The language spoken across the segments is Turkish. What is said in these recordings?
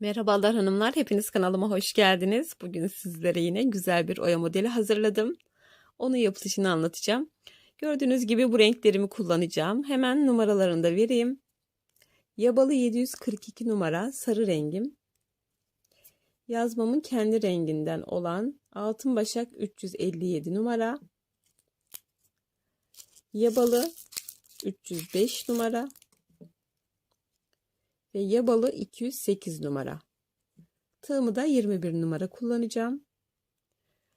Merhabalar hanımlar, hepiniz kanalıma hoş geldiniz. Bugün sizlere yine güzel bir oya modeli hazırladım. Onun yapılışını anlatacağım. Gördüğünüz gibi bu renklerimi kullanacağım. Hemen numaralarını da vereyim. Yabalı 742 numara sarı rengim. Yazmamın kendi renginden olan Altın Başak 357 numara. Yabalı 305 numara ve yabalı 208 numara. Tığımı da 21 numara kullanacağım.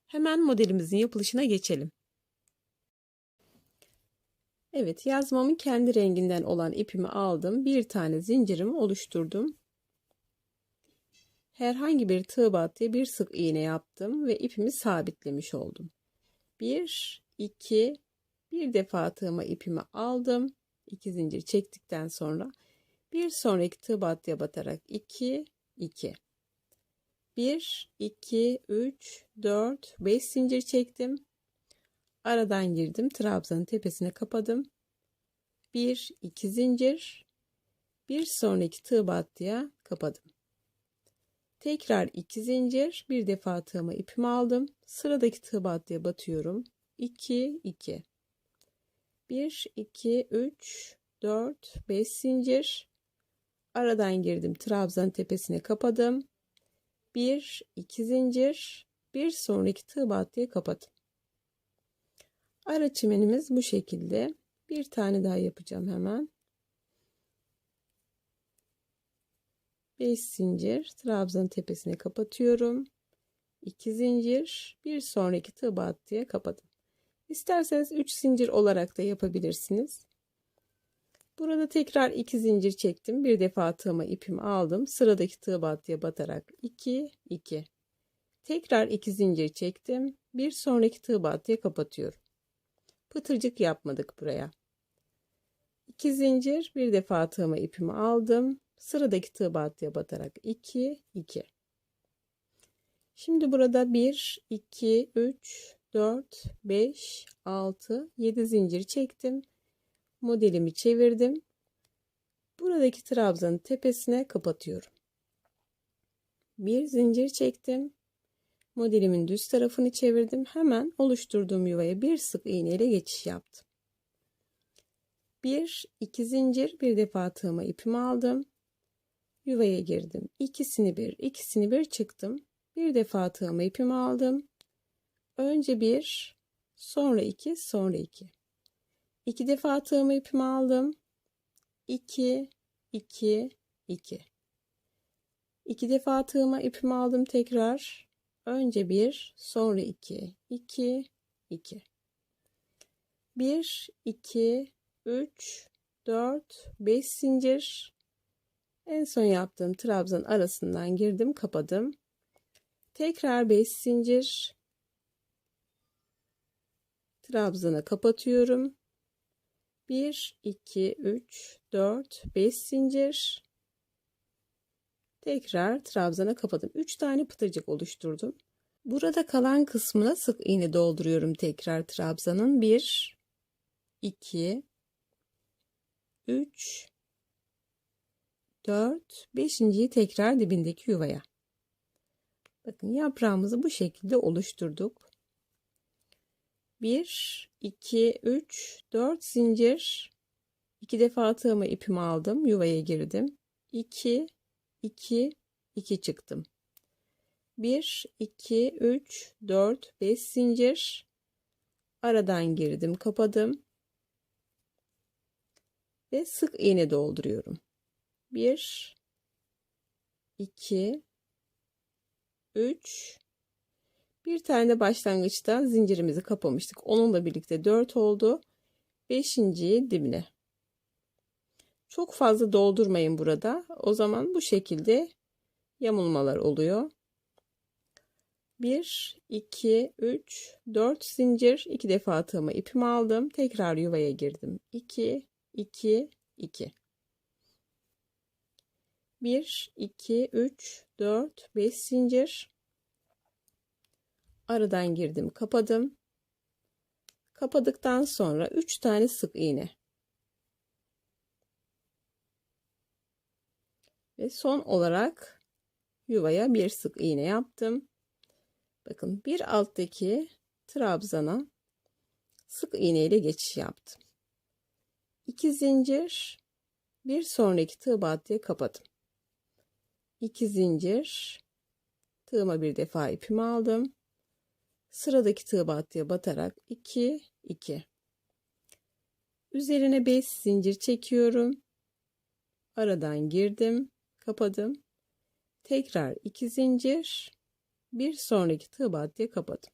Hemen modelimizin yapılışına geçelim. Evet yazmamın kendi renginden olan ipimi aldım. Bir tane zincirimi oluşturdum. Herhangi bir tığ battıya bir sık iğne yaptım ve ipimi sabitlemiş oldum. Bir, iki, bir defa tığıma ipimi aldım. İki zincir çektikten sonra bir sonraki tığ battıya batarak 2 2 1 2 3 4 5 zincir çektim. Aradan girdim. Trabzanın tepesine kapadım. 1 2 zincir. Bir sonraki tığ battıya kapadım. Tekrar 2 zincir. Bir defa tığıma ipimi aldım. Sıradaki tığ battıya batıyorum. 2 2 1 2 3 4 5 zincir Aradan girdim. Trabzan tepesine kapadım. Bir, iki zincir. Bir sonraki tığ battıya kapadım. Ara çimenimiz bu şekilde. Bir tane daha yapacağım hemen. 5 zincir trabzan tepesine kapatıyorum. 2 zincir bir sonraki tığ battıya kapadım. İsterseniz 3 zincir olarak da yapabilirsiniz. Burada tekrar iki zincir çektim. Bir defa tığıma ipimi aldım. Sıradaki tığ battıya batarak 2 2. Tekrar iki zincir çektim. Bir sonraki tığ battıya kapatıyorum. Pıtırcık yapmadık buraya. 2 zincir, bir defa tığıma ipimi aldım. Sıradaki tığ battıya batarak 2 2. Şimdi burada 1 2 3 4 5 6 7 zincir çektim modelimi çevirdim. Buradaki trabzanın tepesine kapatıyorum. Bir zincir çektim. Modelimin düz tarafını çevirdim. Hemen oluşturduğum yuvaya bir sık iğne ile geçiş yaptım. Bir, iki zincir, bir defa tığıma ipimi aldım. Yuvaya girdim. İkisini bir, ikisini bir çıktım. Bir defa tığıma ipimi aldım. Önce bir, sonra iki, sonra iki. İki defa tığımı ipimi aldım. 2 2 2 İki defa tığıma ipimi aldım tekrar. Önce bir, sonra iki, iki, iki. Bir, iki, üç, dört, beş zincir. En son yaptığım trabzan arasından girdim, kapadım. Tekrar beş zincir. Trabzanı kapatıyorum. 1 2 3 4 5 zincir. Tekrar trabzana kapadım. 3 tane pıtırcık oluşturdum. Burada kalan kısmına sık iğne dolduruyorum tekrar trabzanın. 1 2 3 4 5.yi tekrar dibindeki yuvaya. Bakın yaprağımızı bu şekilde oluşturduk 1 2 3 4 zincir. 2 defa tığıma ipimi aldım yuvaya girdim. 2 2 2 çıktım. 1 2 3 4 5 zincir. Aradan girdim kapadım. Ve sık iğne dolduruyorum. 1 2 3 bir tane de başlangıçta zincirimizi kapamıştık. Onunla birlikte 4 oldu. Beşinciyi dibine. Çok fazla doldurmayın burada. O zaman bu şekilde yamulmalar oluyor. 1, 2, 3, 4 zincir. 2 defa tığıma ipimi aldım. Tekrar yuvaya girdim. 2, 2, 2. 1, 2, 3, 4, 5 zincir aradan girdim kapadım kapadıktan sonra 3 tane sık iğne ve son olarak yuvaya bir sık iğne yaptım. Bakın bir alttaki trabzana sık iğne ile geçiş yaptım. 2 zincir bir sonraki tığ battıya kapadım. 2 zincir tığıma bir defa ipimi aldım. Sıradaki tığ battıya batarak 2 2 Üzerine 5 zincir çekiyorum. Aradan girdim, kapadım. Tekrar 2 zincir, bir sonraki tığ battıya kapadım.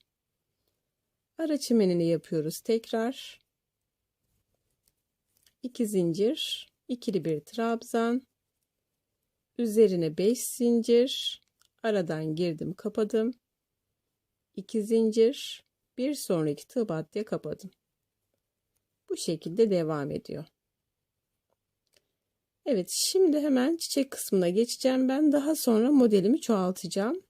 Ara çimenini yapıyoruz tekrar. 2 zincir, ikili bir trabzan. Üzerine 5 zincir, aradan girdim, kapadım. 2 zincir, bir sonraki tığ battıya kapadım. Bu şekilde devam ediyor. Evet şimdi hemen çiçek kısmına geçeceğim. Ben daha sonra modelimi çoğaltacağım.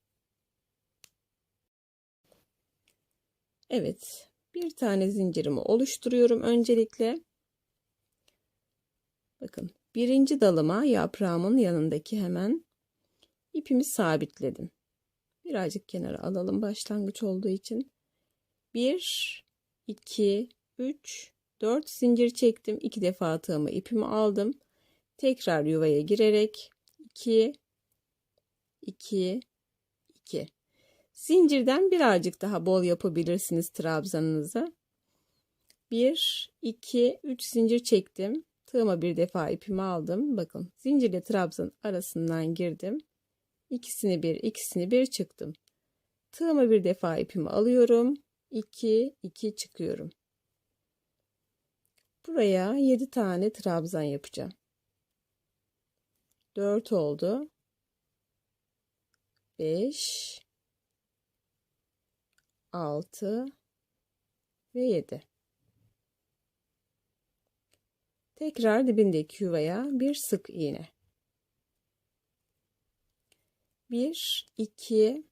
Evet bir tane zincirimi oluşturuyorum öncelikle. Bakın birinci dalıma yaprağımın yanındaki hemen ipimi sabitledim. Birazcık kenara alalım başlangıç olduğu için. 1, 2, 3, 4 zincir çektim. 2 defa tığımı ipimi aldım. Tekrar yuvaya girerek 2 2 2 Zincirden birazcık daha bol yapabilirsiniz trabzanınızı. 1 2 3 zincir çektim. Tığıma bir defa ipimi aldım. Bakın zincirle trabzan arasından girdim. İkisini bir, ikisini bir çıktım. Tığıma bir defa ipimi alıyorum. 2 2 çıkıyorum. Buraya 7 tane trabzan yapacağım. 4 oldu. 5 6 ve 7. Tekrar dibindeki yuvaya bir sık iğne. 1 2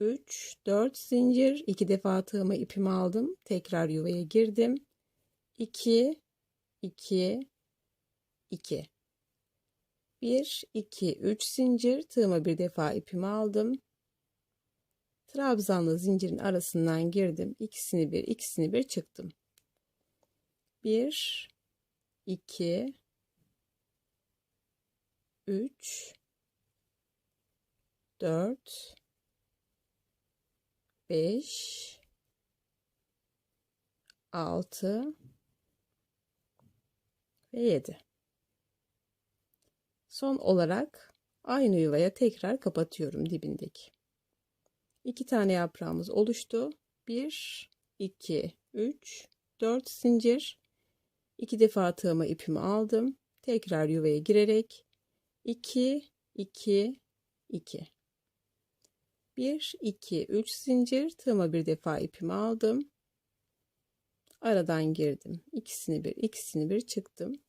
3 4 zincir, 2 defa tığıma ipimi aldım. Tekrar yuvaya girdim. 2 2 2 1 2 3 zincir tığıma bir defa ipimi aldım. Trabzanlı zincirin arasından girdim. İkisini bir, ikisini bir çıktım. 1 2 3 4 5 6 ve 7. Son olarak aynı yuvaya tekrar kapatıyorum dibindeki. İki tane yaprağımız oluştu. 1 2 3 4 zincir. İki defa tığıma ipimi aldım. Tekrar yuvaya girerek 2 2 2 1 2 3 zincir tığıma bir defa ipimi aldım. Aradan girdim. İkisini bir, ikisini bir çıktım.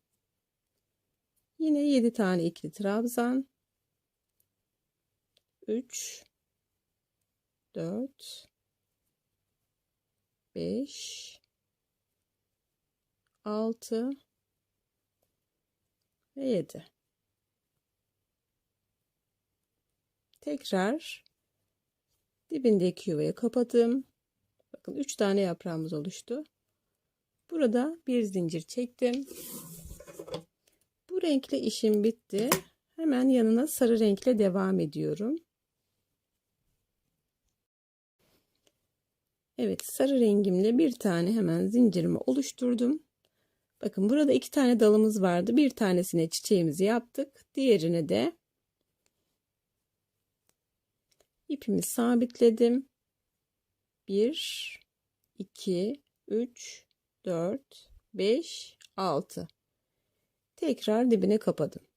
Yine 7 tane ikili trabzan. 3 4 5 6 ve 7. Tekrar dibindeki yuvayı kapadım. Bakın 3 tane yaprağımız oluştu. Burada bir zincir çektim. Bu renkli işim bitti. Hemen yanına sarı renkle devam ediyorum. Evet sarı rengimle bir tane hemen zincirimi oluşturdum. Bakın burada iki tane dalımız vardı. Bir tanesine çiçeğimizi yaptık. Diğerine de ipimi sabitledim. 1 2 3 4 5 6 tekrar dibine kapadım.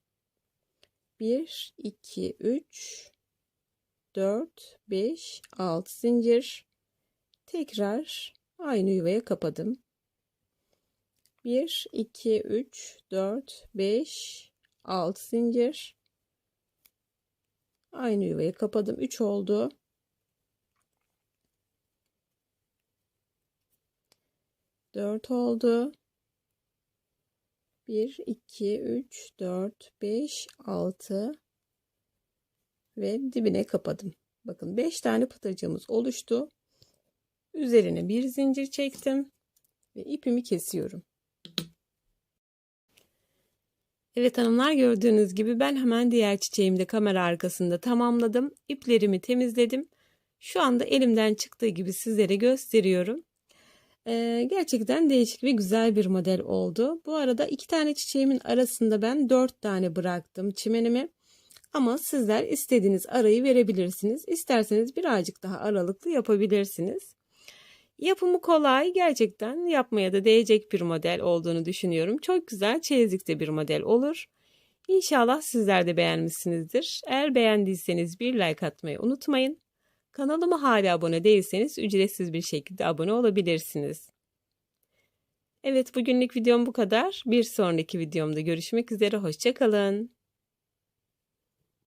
1 2 3 4 5 6 zincir tekrar aynı yuvaya kapadım. 1 2 3 4 5 6 zincir aynı yuvaya kapadım 3 oldu Dört oldu 1, 2, 3, 4, 5, 6 ve dibine kapadım. Bakın 5 tane pıtırcığımız oluştu. Üzerine bir zincir çektim ve ipimi kesiyorum. Evet hanımlar gördüğünüz gibi ben hemen diğer çiçeğimi de kamera arkasında tamamladım. İplerimi temizledim. Şu anda elimden çıktığı gibi sizlere gösteriyorum. Ee, gerçekten değişik ve güzel bir model oldu. Bu arada iki tane çiçeğimin arasında ben dört tane bıraktım çimenimi. Ama sizler istediğiniz arayı verebilirsiniz. İsterseniz birazcık daha aralıklı yapabilirsiniz. Yapımı kolay, gerçekten yapmaya da değecek bir model olduğunu düşünüyorum. Çok güzel çeyizlikte bir model olur. İnşallah sizler de beğenmişsinizdir. Eğer beğendiyseniz bir like atmayı unutmayın. Kanalıma hala abone değilseniz ücretsiz bir şekilde abone olabilirsiniz. Evet bugünlük videom bu kadar. Bir sonraki videomda görüşmek üzere. Hoşçakalın.